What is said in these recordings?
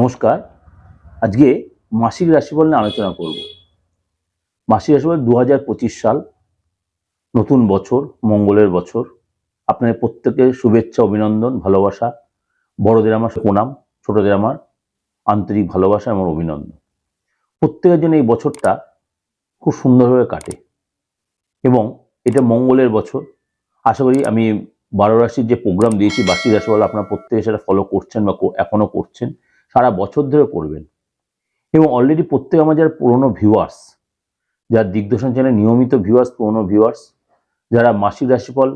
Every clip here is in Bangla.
নমস্কার। আজকে মাসিক রাশিফল নিয়ে আলোচনা করব। মাসিক রাশিফল দু হাজার পঁচিশ সাল, নতুন বছর, মঙ্গলের বছর। আপনাদের প্রত্যেকের শুভেচ্ছা, অভিনন্দন, ভালোবাসা। বড়দের আমার প্রণাম, ছোটদের আমার আন্তরিক ভালোবাসা এবং অভিনন্দন। প্রত্যেকের জন্য এই বছরটা খুব সুন্দরভাবে কাটে এবং এটা মঙ্গলের বছর। আশা করি আমি বারো রাশির যে প্রোগ্রাম দিয়েছি, বার্ষিক রাশিফল আপনারা প্রত্যেকে সেটা ফলো করছেন বা কো- এখনও করছেন। সারা বছর ধরে করবেন। এবং অলরেডি প্রত্যেক আমার যারা পুরনো ভিউয়ার্স যারা দিগদর্শন চ্যানেল নিয়মিত ভিউয়ার্স পুরনো ভিউয়ার্স যারা মাসিক রাশিফল,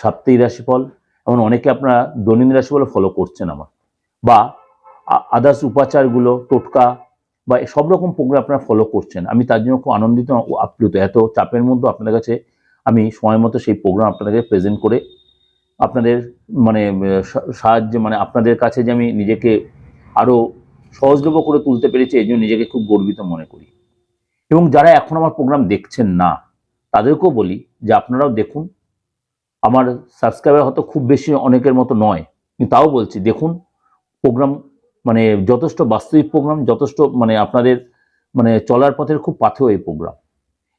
সাপ্তাহিক রাশিফল, এমন অনেকে আপনারা দৈনন্দিন রাশিফল ফলো করছেন আমার। বা আদার্স উপাচারগুলো, টোটকা, বা সব রকম প্রোগ্রাম আপনারা ফলো করছেন। আমি তার জন্য খুব আনন্দিত ও আপ্লুত। এত চাপের মধ্যে আপনাদের কাছে আমি সময় মতো সেই প্রোগ্রাম আপনাদেরকে প্রেজেন্ট করে আপনাদের মানে সাহায্যে মানে আপনাদের কাছে যে আমি নিজেকে আরও সহজলভ্য করে তুলতে পেরেছি, এই জন্য নিজেকে খুব গর্বিত মনে করি। এবং যারা এখন আমার প্রোগ্রাম দেখছেন না, তাদেরকেও বলি যে আপনারাও দেখুন। আমার সাবস্ক্রাইবার হয়তো খুব বেশি অনেকের মতো নয়, কিন্তু তাও বলছি, দেখুন প্রোগ্রাম মানে যথেষ্ট বাস্তবিক প্রোগ্রাম যথেষ্ট মানে আপনাদের মানে চলার পথের খুব পাথেয় এই প্রোগ্রাম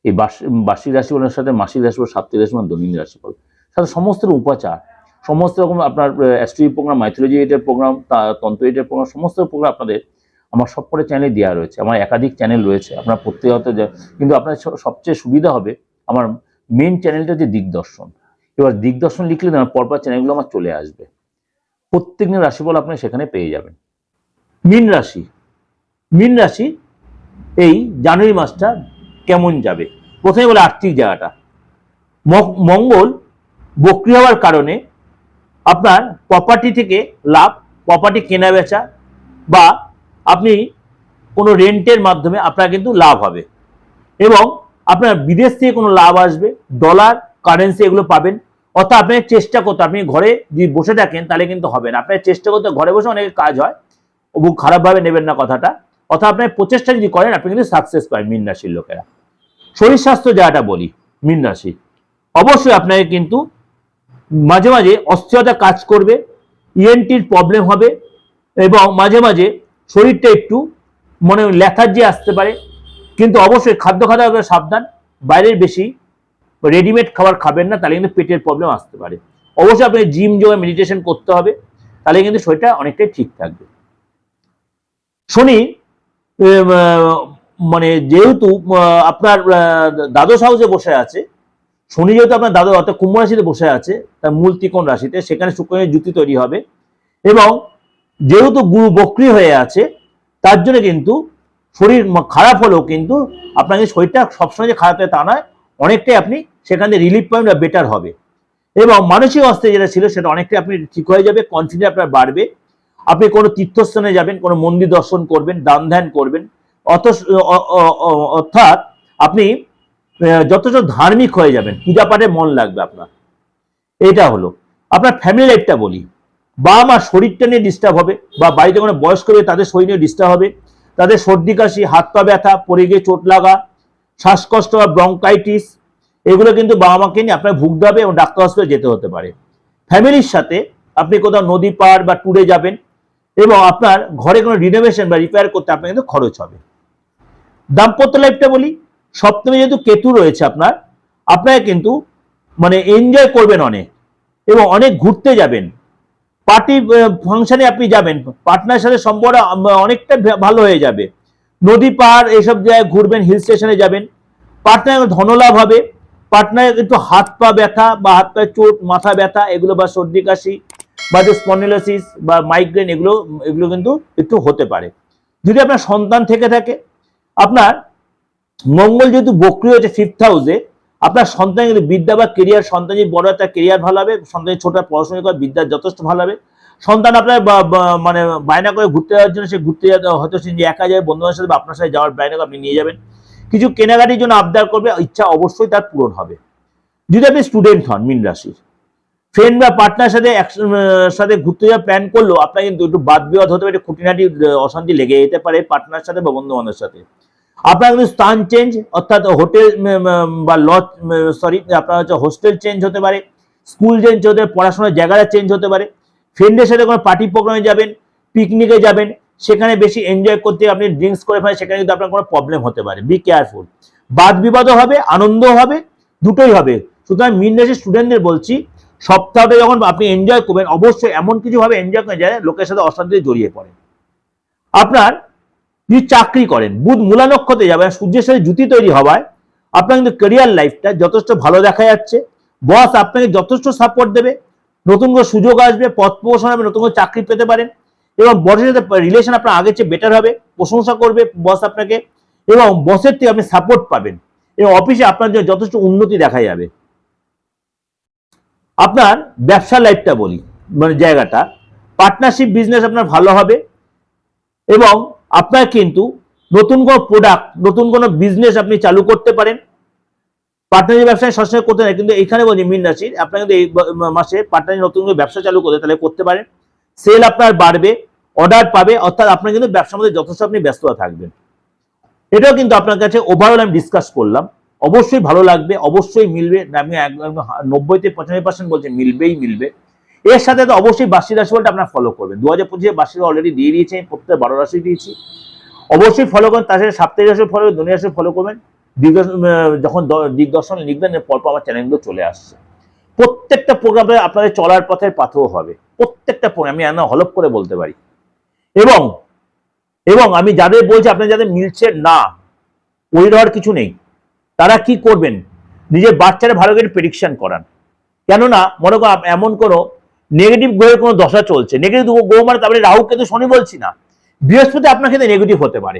এই বার্ষিক বার্ষিক রাশিফলের সাথে মাসিক রাশিফল সাপ্তাহিক রাশিফল দৈনন্দিন রাশিফল, সাথে সমস্ত উপাচার। সমস্ত রকম আপনার অ্যাস্ট্রোলজি প্রোগ্রাম মাইথোলজি এটার প্রোগ্রাম তন্ত্র এটার প্রোগ্রাম সমস্ত প্রোগ্রাম আপনাদের, আমার সব সবকটা চ্যানেলে দেওয়া রয়েছে, আমার একাধিক চ্যানেল রয়েছে, আপনার প্রত্যেকত কিন্তু আপনার সবচেয়ে সুবিধা হবে, আমার মেন চ্যানেলটা যে দিগদর্শন। এবার দিগদর্শন লিখলে না, পরপর চ্যানেলগুলো আমার চলে আসবে। প্রত্যেক দিন রাশিফল আপনি সেখানে পেয়ে যাবেন। মিন রাশি মিন রাশি, এই জানুয়ারি মাসটা কেমন যাবে? প্রথমে বলে আর্থিক জায়গাটা। মঙ্গল বক্রি হওয়ার কারণে আপনার প্রপার্টি থেকে লাভ প্রপার্টি কেনা বেচা বা আপনি কোনো রেন্টের মাধ্যমে আপনার কিন্তু লাভ হবে। এবং আপনার বিদেশ থেকে কোনো লাভ আসবে ডলার কারেন্সি এগুলো পাবেন। অর্থাৎ আপনার চেষ্টা করতে, আপনি ঘরে যদি বসে থাকেন তাহলে কিন্তু হবে না। আপনার চেষ্টা করতে ঘরে বসে অনেক কাজ হয় খুব খারাপভাবে নেবেন না কথাটা। অর্থাৎ আপনার প্রচেষ্টা যদি করেন, আপনি কিন্তু সাকসেস পাবেন মিন রাশির লোকেরা। শরীর স্বাস্থ্য যাটা বলি, মিন রাশি। অবশ্যই আপনাকে কিন্তু মাঝে মাঝে অস্থিরতা কাজ করবে ইএনটির প্রবলেম হবে এবং মাঝে মাঝে শরীরটা একটু মনে ল্যাথার্জি আসতে পারে। কিন্তু অবশ্যই খাদ্য খাওয়া দাওয়া সাবধান, বাইরের বেশি রেডিমেড খাবার খাবেন না, তাহলে কিন্তু পেটের প্রবলেম আসতে পারে। অবশ্যই আপনি জিম যোগা মেডিটেশন করতে হবে, তাহলে কিন্তু শরীরটা অনেকটাই ঠিক থাকবে। শনি মানে যেহেতু আপনার দ্বাদশ হাউসে বসে আছে শনি যেহেতু আপনার দ্বাদশ, অর্থাৎ কুম্ভ রাশিতে বসে আছে, তার মূল ত্রিকোণ রাশিতে, সেখানে শুক্রের জুতি তৈরি হবে। এবং যেহেতু গুরু বক্রি হয়ে আছে, তার জন্য কিন্তু শরীর খারাপ হলেও কিন্তু আপনাকে শরীরটা সবসময় যে খারাপ হয় তা নয়, অনেকটাই আপনি সেখান থেকে রিলিফ পাবেন বা বেটার হবে। এবং মানসিক অবস্থায় যেটা ছিল, সেটা অনেকটাই আপনি ঠিক হয়ে যাবে কনফিডেন্স আপনার বাড়বে। আপনি কোনো তীর্থস্থানে যাবেন, কোনো মন্দির দর্শন করবেন, দান ধ্যান করবেন অর্থাৎ আপনি যথেষ্ট ধার্মিক হয়ে যাবেন। পূজা পাঠে মন লাগবে আপনার। এটা হলো। আপনার ফ্যামিলি লাইফটা বলি। বাবা মা শরীরটা নিয়ে ডিস্টার্ব হবে বা বাড়িতে কোনো বয়স্ক রয়েছে তাদের শরীর নিয়ে ডিস্টার্ব হবে। তাদের সর্দি, কাশি, হাত পা ব্যথা, পড়ে গিয়ে চোট লাগা, শ্বাসকষ্ট বা ব্রঙ্কাইটিস এগুলো কিন্তু বাবা মাকে নিয়ে আপনার ভুগতে হবে এবং ডাক্তার হসপিটালে যেতে হতে পারে। ফ্যামিলির সাথে আপনি কোথাও নদী পার বা ট্যুরে যাবেন এবং আপনার ঘরে কোনো রিনোভেশন বা রিপেয়ার করতে আপনার কিন্তু খরচ হবে। দাম্পত্য লাইফটা বলি। সপ্তমে যেহেতু কেতু রয়েছে আপনার আপনাকে কিন্তু মানে এনজয় করবেন অনেক এবং অনেক ঘুরতে যাবেন। পার্টি ফাংশনে আপনি যাবেন পার্টনার সাথে সম্পর্ক অনেকটা ভালো হয়ে যাবে। নদী পাহাড় এইসব জায়গায় ঘুরবেন হিল স্টেশনে যাবেন। পার্টনার ধনলাভ হবে পার্টনার একটু হাত পা ব্যথা বা হাত পায়ে চোট, মাথা ব্যথা, এগুলো বা সর্দি কাশি বা যে স্পন্ডিলোসিস বা মাইগ্রেন এগুলো এগুলো কিন্তু একটু হতে পারে। যদি আপনার সন্তান থেকে থাকে, আপনার মঙ্গল যেহেতু বক্রি হয়েছে ফিফথ হাউসে আপনার সন্তান কিন্তু বিদ্যা বা কেরিয়ার সন্তান যদি বড় একটা কেরিয়ার ভালো হবে, সন্তানের ছোট পড়াশোনা করে বিদ্যা যথেষ্ট ভালো হবে। সন্তান আপনার মানে বায়না করে ঘুরতে যাওয়ার জন্য সে ঘুরতে যাতে হয়তো সে একা যাবে বন্ধুদের সাথে বা আপনার সাথে যাওয়ার বায়না করে আপনি নিয়ে যাবেন। কিছু কেনাকাটির জন্য আবদার করবে, ইচ্ছা অবশ্যই তার পূরণ হবে। যদি আপনি স্টুডেন্ট হন মিন রাশির ফ্রেন্ড বা পার্টনার সাথে সাথে ঘুরতে যাওয়ার প্ল্যান করল আপনার কিন্তু একটু বাদ বিবাদ হতে পারে খুঁটিনাটি, অশান্তি লেগে যেতে পারে পার্টনার সাথে বা বন্ধু বান্ধবের সাথে। আপনার কিন্তু স্থান চেঞ্জ অর্থাৎ হোটেল বা লজ সরি আপনার হচ্ছে হোস্টেল চেঞ্জ হতে পারে স্কুল চেঞ্জ হতে পারে পড়াশোনার জায়গাটা চেঞ্জ হতে পারে ফ্রেন্ডের সাথে কোনো পার্টি প্রোগ্রামে যাবেন পিকনিকে যাবেন, সেখানে বেশি এনজয় করতে আপনি ড্রিঙ্কস করে ফেলেন, সেখানে কিন্তু আপনার কোনো প্রবলেম হতে পারে বি কেয়ারফুল বাদ বিবাদও হবে, আনন্দও হবে, দুটোই হবে। সুতরাং মিন রাশির স্টুডেন্টদের বলছি সপ্তাহটা যখন আপনি এনজয় করবেন, অবশ্যই এমন কিছুভাবে এনজয় করেন যায় লোকের সাথে অশান্তিতে জড়িয়ে পড়ে আপনার যদি চাকরি করেন, বুধ মূলা নক্ষত্রে যাবে সূর্যের সাথে জুতি তৈরি হওয়ায় আপনার কিন্তু ক্যারিয়ার লাইফটা যথেষ্ট ভালো দেখা যাচ্ছে। বস আপনাকে যথেষ্ট সাপোর্ট দেবে, নতুন করে সুযোগ আসবে পথ প্রমোশন হবে, নতুন করে চাকরি পেতে পারেন এবং বসের সাথে রিলেশন আপনার আগের চেয়ে বেটার হবে, প্রশংসা করবে বস আপনাকে এবং বসের থেকে আপনি সাপোর্ট পাবেন। এবং অফিসে আপনার জন্য যথেষ্ট উন্নতি দেখা যাবে। আপনার ব্যবসা লাইফটা বলি মানে জায়গাটা। পার্টনারশিপ বিজনেস আপনার ভালো হবে এবং আপনার কিন্তু নতুন কোনো প্রোডাক্ট নতুন কোনো বিজনেস আপনি চালু করতে পারেন। পার্টনারি ব্যবসায় সবসময় করতে না কিন্তু এখানে বলছি, মিন রাশির আপনার কিন্তু এই মাসে পার্টনারি নতুন করে ব্যবসা চালু করতে, তাহলে করতে পারেন। সেল আপনার বাড়বে অর্ডার পাবে, অর্থাৎ আপনার কিন্তু ব্যবসার মধ্যে যথেষ্ট আপনি ব্যস্ততা থাকবেন। এটাও কিন্তু আপনার কাছে ওভারঅল আমি ডিসকাস করলাম। অবশ্যই ভালো লাগবে, অবশ্যই মিলবে, আমি একদম নব্বই থেকে পঁচানব্বই পার্সেন্ট বলছি, মিলবেই মিলবে। এর সাথে তো অবশ্যই বার্ষিক রাশিফলটা আপনার ফলো করবেন। দু হাজার পঁচিশে বার্ষিক অলরেডি দিয়ে দিয়েছি প্রত্যেক বারো রাশি দিয়েছি। অবশ্যই ফলো করুন তার সাথে সাপ্তাহিক রাশি ফলো দুনিয়া রাশি ফলো করবেন। যখন দিগদর্শন লিখবেন পরপর আমার চ্যানেলগুলো চলে আসছে। প্রত্যেকটা প্রোগ্রামে আপনাদের চলার পথের পাথেও হবে। প্রত্যেকটা প্রোগ্রাম আমি একদম হলপ করে বলতে পারি। এবং এবং আমি যাদের বলছি আপনার যাদের মিলছে না ওই হওয়ার কিছু নেই। তারা কি করবেন? নিজের বাচ্চারা ভালো করে প্রেডিকশন করান। কেননা, মনে করো, এমন কোনো নেগেটিভ গ্রহের কোনো দশা চলছে। নেগেটিভ গ্রহ মানে তারপরে রাহু কিন্তু শনি বলছি না। বৃহস্পতি আপনার ক্ষেত্রে নেগেটিভ হতে পারে।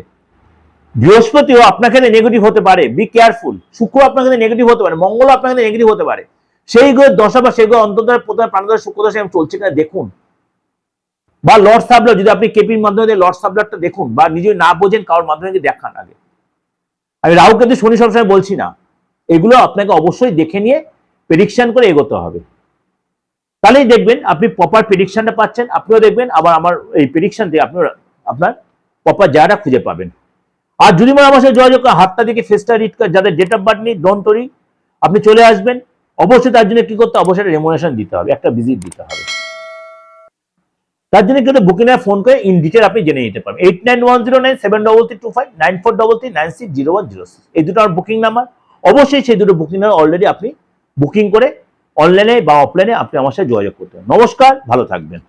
বৃহস্পতিও আপনার ক্ষেত্রে নেগেটিভ হতে পারে। বি কেয়ারফুল শুক্র আপনার ক্ষেত্রে নেগেটিভ হতে পারে। মঙ্গল আপনার ক্ষেত্রে নেগেটিভ হতে পারে। সেই গ্রহের দশা বা সেই গ্রহ অন্তত প্রথমে প্রাণদশ শুক্র দশা আমি চলছে কিনা দেখুন। বা লর্ড সাবলার যদি আপনি কেপির মাধ্যমে লর্ড সাবলারটা দেখুন বা নিজে না বোঝেন, কারোর মাধ্যমে দেখান আগে। আমি রাহু কিন্তু শনি সবসময় বলছি না। এগুলো আপনাকে অবশ্যই দেখে নিয়ে প্রেডিকশন করে এগোতে হবে। তাহলেই দেখবেন আপনি প্রপার প্রেডিকশনটা পাচ্ছেন আপনিও দেখবেন আবার আমার এই প্রেডিকশন দিয়ে আপনি আপনার প্রপার জায়গাটা খুঁজে পাবেন। আর যদি মনে আমার সাথে যোগাযোগ করেন, হাতটা দিকে ফেসটা রিড করে যাদের ডেট অফ বার্থ নেই ডোন্ট তরি আপনি চলে আসবেন। অবশ্যই তার জন্য কি করতে? অবশ্যই রেমুনেশন দিতে হবে একটা ভিজিট দিতে হবে। তার জন্য কিন্তু বুকিং এ ফোন করে ইন ডিটেল আপনি জেনে নিতে পারবেন। Eight nine one zero nine seven double three two five nine four double three nine six zero one zero six এই দুটো আমার বুকিং নাম্বার অবশ্যই সেই দুটো বুকিং নাম্বার অলরেডি আপনি বুকিং করে অনলাইনে বা অফলাইনে আপনি আমার সাথে যোগাযোগ করতে নমস্কার ভালো থাকবেন।